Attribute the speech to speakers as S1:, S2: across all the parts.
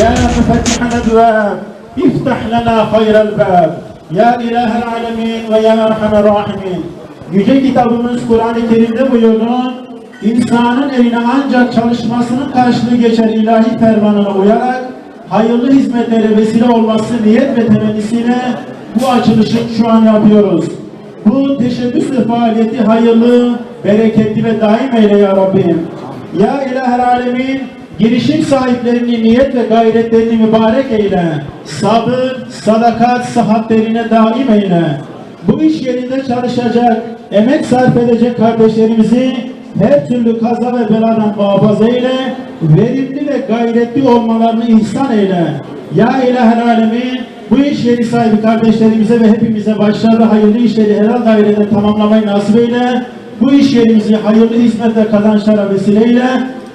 S1: يا مفتح الابواب افتح لنا خير الباب يا اله العالمين ويا ارحم الراحمين Yüce kitabımız Kur'an-ı Kerim'de buyurdu. İnsanın eline ancak çalışmasının karşılığı geçer ilahi fermanına uyarak hayırlı hizmetlere vesile olması niyet ve temennisiyle bu açılışı şu an yapıyoruz. Bu teşebbüs ve faaliyeti hayırlı, bereketli ve daim eyle ya Rabbim. Ya İlahel Alemin, girişim sahiplerini niyet ve gayretlerini mübarek eyle. Sabır, sadakat, sahatlerine daim eyle. Bu iş yerinde çalışacak, emek sarf edecek kardeşlerimizi her türlü kaza ve beladan muhafaza eyle, verimli ve gayretli olmalarını ihsan eyle. Ya İlahel Alemin, bu iş yeri sahibi kardeşlerimize ve hepimize başarılı hayırlı işleri helal dairede tamamlamayı nasip eyle. Bu iş yerimizi hayırlı hizmet ve kazançlara vesile eyle.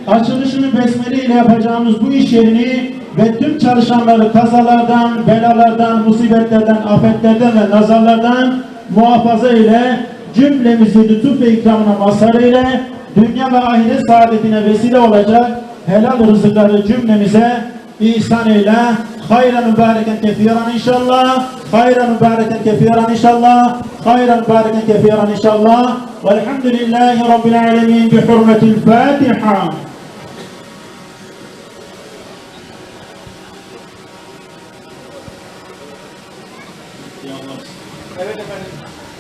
S1: Açılışını besmele ile yapacağımız bu iş yerini ve tüm çalışanları kazalardan, belalardan, musibetlerden, afetlerden ve nazarlardan muhafaza eyle. Cümlemizi lütuf ve ikramına mazhar eyle. Dünya ve ahiret saadetine vesile olacak helal rızıkları cümlemize ihsan eyle. Hayran mübareken kefiran inşallah. Hayran mübareken kefiran inşallah. Hayran mübareken kefiran inşallah. Velhamdülillahi Rabbil alemin bi hurmetil Fatiha.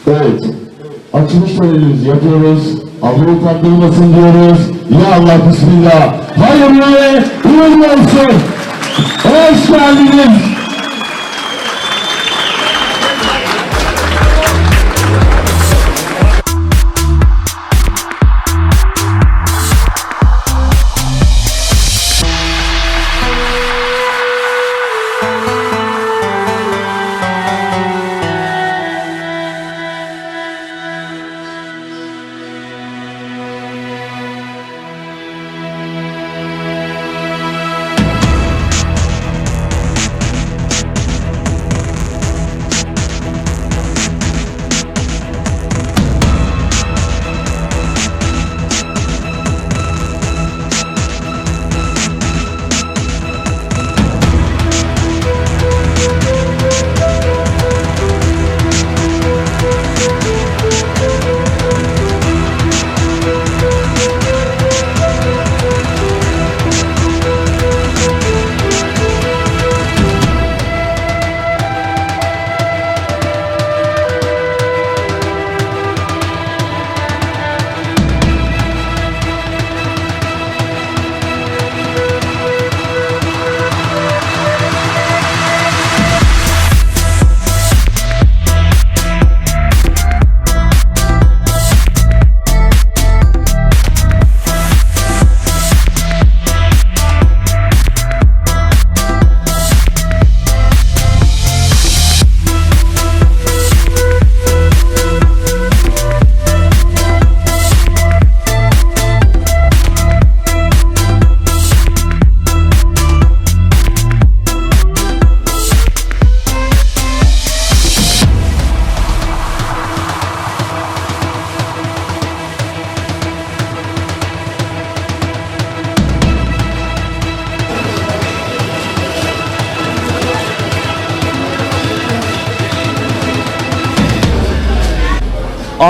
S2: Evet. Açılış törenimizi yapıyoruz. Allah utandırmasın diyoruz. Ya Allah Bismillah. Hayırlı uğurlu olsun. Hoş geldiniz.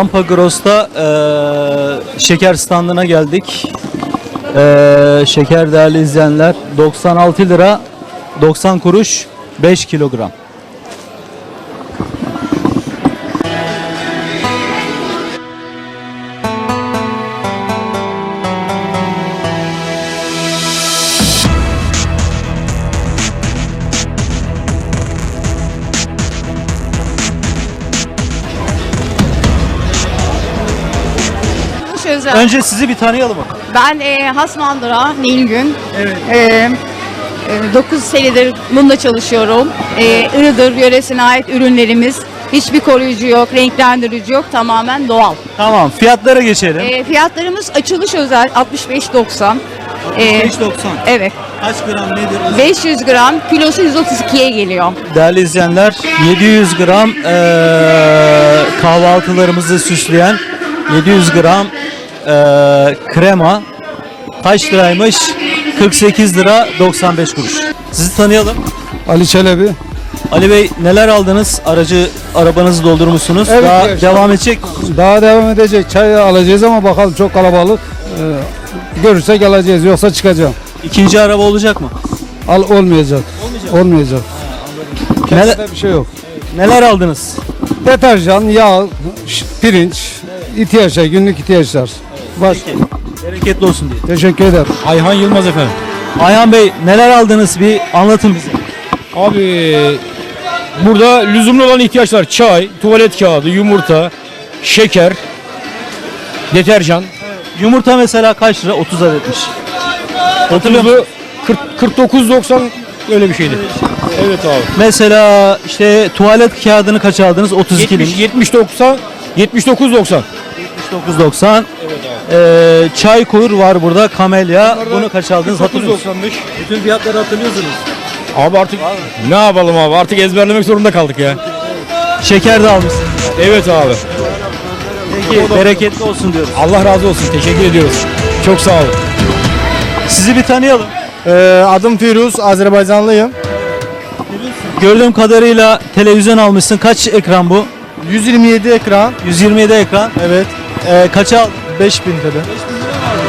S3: Ampagros'ta eee, şeker standına geldik. Eee, şeker değerli izleyenler 96 lira 90 kuruş 5 kilogram.
S4: Özel.
S3: Önce sizi bir tanıyalım.
S4: Ben e, Hasmandıra Nilgün.
S3: Evet.
S4: E, 9 senedir bunda çalışıyorum. E, Iğdır yöresine ait ürünlerimiz. Hiçbir koruyucu yok, renklendirici yok. Tamamen doğal.
S3: Tamam fiyatlara geçelim.
S4: E, fiyatlarımız açılış özel 65.90. E,
S3: 5.90.
S4: evet.
S3: Kaç gram nedir?
S4: 500 gram kilosu 132'ye geliyor.
S3: Değerli izleyenler 700 gram eee, kahvaltılarımızı süsleyen 700 gram e, krema kaç liraymış? 48 lira 95 kuruş. Sizi tanıyalım.
S5: Ali Çelebi.
S3: Ali Bey neler aldınız? Aracı arabanızı doldurmuşsunuz.
S5: Evet,
S3: Daha
S5: evet.
S3: devam edecek?
S5: Daha devam edecek. Çay alacağız ama bakalım çok kalabalık. Ee, görürsek alacağız yoksa çıkacağım.
S3: İkinci araba olacak mı?
S5: Al olmayacak. Olmayacak.
S3: Neler,
S5: Neler? bir şey yok.
S3: neler aldınız?
S5: Deterjan, yağ, pirinç, ihtiyaçlar, günlük ihtiyaçlar. Baş.
S3: Bereketli olsun diye.
S5: Teşekkür ederim.
S6: Ayhan Yılmaz efendim.
S3: Ayhan Bey neler aldınız bir anlatın bize.
S6: Abi burada lüzumlu olan ihtiyaçlar çay, tuvalet kağıdı, yumurta, şeker, deterjan.
S3: Yumurta mesela kaç lira? 30 adetmiş. Hatırlıyor musun?
S6: 40 49.90 öyle bir şeydi. Evet abi.
S3: Mesela işte tuvalet kağıdını kaç aldınız? 32
S6: 70
S3: lira.
S6: 70 90 79.90.
S3: 79.90. Ee, çay var burada kamelya. Bunu kaç aldınız hatırlıyor musunuz?
S6: 9.95.
S3: Bütün fiyatları hatırlıyorsunuz.
S6: Abi artık ne yapalım abi? Artık ezberlemek zorunda kaldık ya.
S3: Şeker de almışsınız.
S6: Evet abi.
S3: Peki bereketli olsun diyoruz.
S6: Allah razı olsun. Teşekkür ediyoruz. Çok sağ olun.
S3: Sizi bir tanıyalım.
S7: Ee, adım Firuz, Azerbaycanlıyım.
S3: Gördüğüm kadarıyla televizyon almışsın. Kaç ekran bu?
S7: 127 ekran.
S3: 127 ekran.
S7: Evet.
S3: Ee, kaça aldın?
S7: 5000 TL.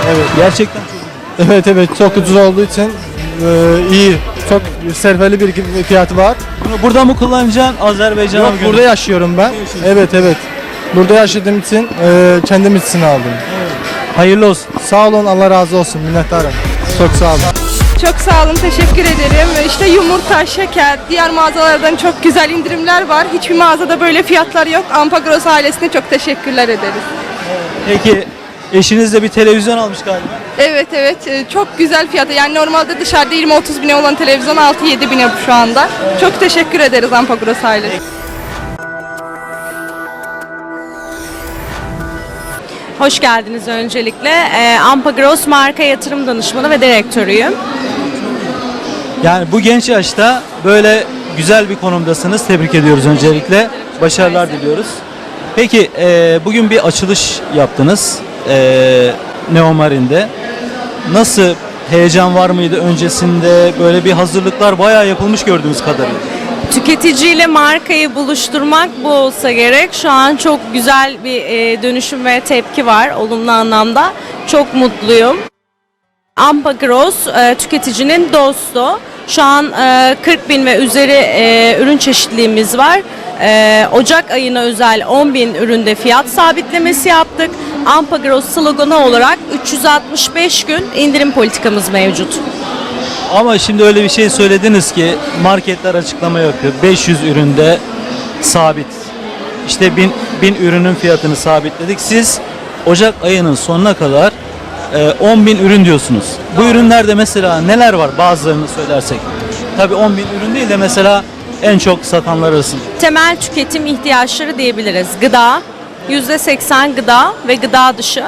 S3: Evet. Gerçekten çok
S7: Evet evet çok ucuz olduğu için e, iyi. Çok serfeli bir fiyatı var.
S3: Bunu burada mı kullanacaksın? Azerbaycan'a
S7: Yok
S3: mı
S7: burada yaşıyorum ben. Evet evet. Burada yaşadığım için e, kendim için aldım.
S3: Hayırlı olsun.
S7: Sağ olun Allah razı olsun minnettarım. Çok sağ olun.
S8: Çok sağ olun, teşekkür ederim. İşte yumurta, şeker, diğer mağazalardan çok güzel indirimler var. Hiçbir mağazada böyle fiyatlar yok. Ampagros ailesine çok teşekkürler ederiz.
S3: Peki eşiniz de bir televizyon almış galiba.
S8: Evet evet, e, çok güzel fiyatı. Yani normalde dışarıda 20-30 bine olan televizyon 6-7 bine şu anda. Çok teşekkür ederiz Ampagros ailesi.
S9: Hoş geldiniz öncelikle. Ee, Ampagros marka yatırım danışmanı ve direktörüyüm.
S3: Yani bu genç yaşta böyle güzel bir konumdasınız. Tebrik ediyoruz öncelikle. Başarılar diliyoruz. Peki e, bugün bir açılış yaptınız e, Neomarin'de. Nasıl heyecan var mıydı öncesinde? Böyle bir hazırlıklar bayağı yapılmış gördüğümüz kadarıyla.
S9: Tüketiciyle markayı buluşturmak bu olsa gerek. Şu an çok güzel bir e, dönüşüm ve tepki var olumlu anlamda. Çok mutluyum. Ampagros e, tüketicinin dostu. Şu an e, 40 bin ve üzeri e, ürün çeşitliliğimiz var. E, Ocak ayına özel 10 bin üründe fiyat sabitlemesi yaptık. Ampagros sloganı olarak 365 gün indirim politikamız mevcut.
S3: Ama şimdi öyle bir şey söylediniz ki marketler açıklama yapıyor. 500 üründe sabit. İşte 1000 bin ürünün fiyatını sabitledik. Siz Ocak ayının sonuna kadar e, 10 bin ürün diyorsunuz. Bu ürünlerde mesela neler var bazılarını söylersek? Tabii 10 bin ürün değil de mesela en çok satanlar arasında.
S9: temel tüketim ihtiyaçları diyebiliriz. Gıda, %80 gıda ve gıda dışı.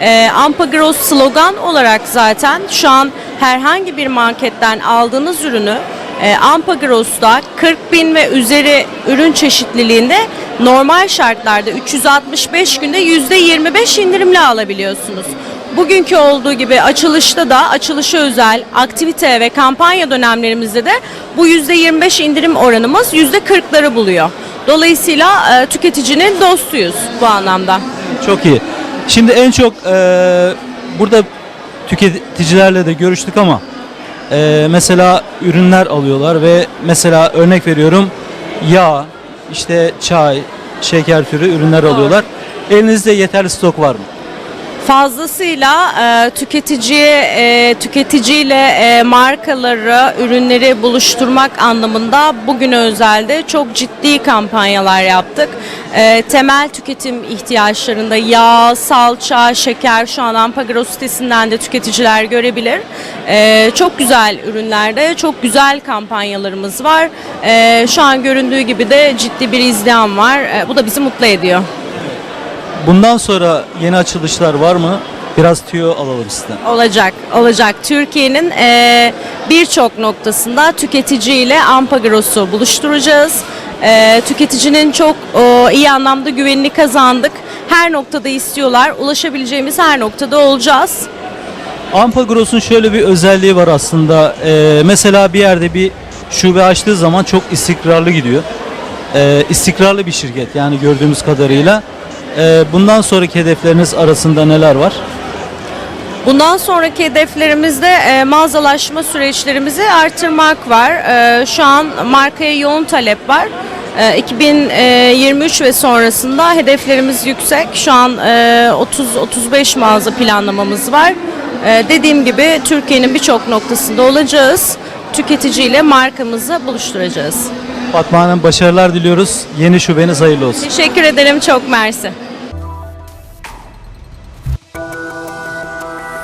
S9: Ee, Ampagros slogan olarak zaten şu an herhangi bir marketten aldığınız ürünü e, Ampagros'ta 40 bin ve üzeri ürün çeşitliliğinde normal şartlarda 365 günde %25 indirimle alabiliyorsunuz. Bugünkü olduğu gibi açılışta da açılışa özel aktivite ve kampanya dönemlerimizde de bu %25 indirim oranımız %40'ları buluyor. Dolayısıyla e, tüketicinin dostuyuz bu anlamda.
S3: Çok iyi. Şimdi en çok e, burada tüketicilerle de görüştük ama e, mesela ürünler alıyorlar ve mesela örnek veriyorum yağ, işte çay, şeker türü ürünler alıyorlar. Elinizde yeterli stok var mı?
S9: Fazlasıyla e, tüketiciye e, tüketiciyle e, markaları, ürünleri buluşturmak anlamında bugüne özelde çok ciddi kampanyalar yaptık. E, temel tüketim ihtiyaçlarında yağ, salça, şeker şu an Ampagro sitesinden de tüketiciler görebilir. E, çok güzel ürünlerde çok güzel kampanyalarımız var. E, şu an göründüğü gibi de ciddi bir izdiham var. E, bu da bizi mutlu ediyor.
S3: Bundan sonra yeni açılışlar var mı? Biraz tüyo alalım sizden.
S9: Olacak, olacak. Türkiye'nin eee, birçok noktasında tüketiciyle Ampagros'u buluşturacağız. Eee, tüketicinin çok o, iyi anlamda güvenini kazandık. her noktada istiyorlar. Ulaşabileceğimiz her noktada olacağız.
S3: Ampagros'un şöyle bir özelliği var aslında. Ee, mesela bir yerde bir şube açtığı zaman çok istikrarlı gidiyor. Ee, istikrarlı bir şirket yani gördüğümüz kadarıyla. Ee, bundan sonraki hedefleriniz arasında neler var?
S9: Bundan sonraki hedeflerimizde e, mağazalaşma süreçlerimizi artırmak var. E, şu an markaya yoğun talep var. E, 2023 ve sonrasında hedeflerimiz yüksek. Şu an e, 30-35 mağaza planlamamız var. E, dediğim gibi Türkiye'nin birçok noktasında olacağız. Tüketiciyle markamızı buluşturacağız.
S3: Fatma Hanım başarılar diliyoruz. Yeni şubeniz hayırlı olsun.
S9: Teşekkür ederim çok mersi.